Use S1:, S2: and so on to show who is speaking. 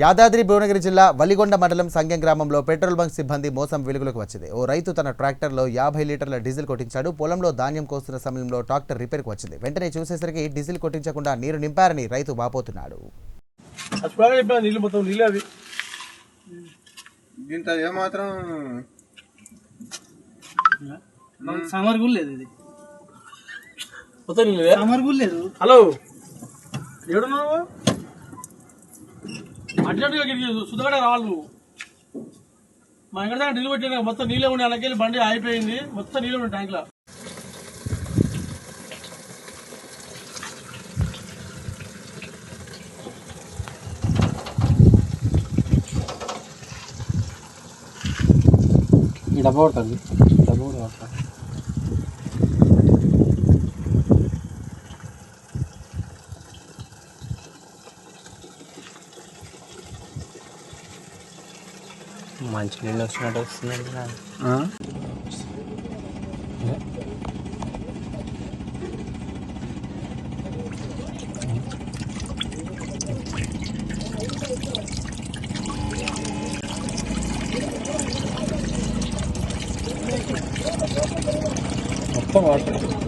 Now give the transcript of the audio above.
S1: యాదాద్రి భువనగిరి జిల్లా వలిగొండ మండలం సంగెం గ్రామంలో పెట్రోల్ బంక్ సిబ్బంది మోసం వెలుగులోకి వచ్చింది. ఓ రైతు తన ట్రాక్టర్లో యాభై లీటర్ల డీజిల్ కొట్టించాడు. పొలంలో ధాన్యం కోస్తున్న సమయంలో ట్రాక్టర్ రిపేర్కి వచ్చింది. వెంటనే చూసేసరికి డీజిల్ కొట్టించకుండా నీరు నింపారని రైతు
S2: దీంట్లో ఏమాత్రం
S3: లేదు ఇది. లేదు.
S4: హలో. ఏడున్నావు? అర్జెంటుగా గిరికి సుధగడ రావాలి మా ఎక్కడ దాకా నీళ్ళు పెట్టిన మొత్తం నీళ్ళే ఉండి అలాగే బండి ఆగిపోయింది. మొత్తం నీళ్ళు ఉండే ట్యాంక్లో.
S3: ఈ డబ్బా కొడుతుంది డబ్బా కూడా మంచి నీళ్ళు వచ్చినట్టు వస్తుందండి మొత్తం వాటర్.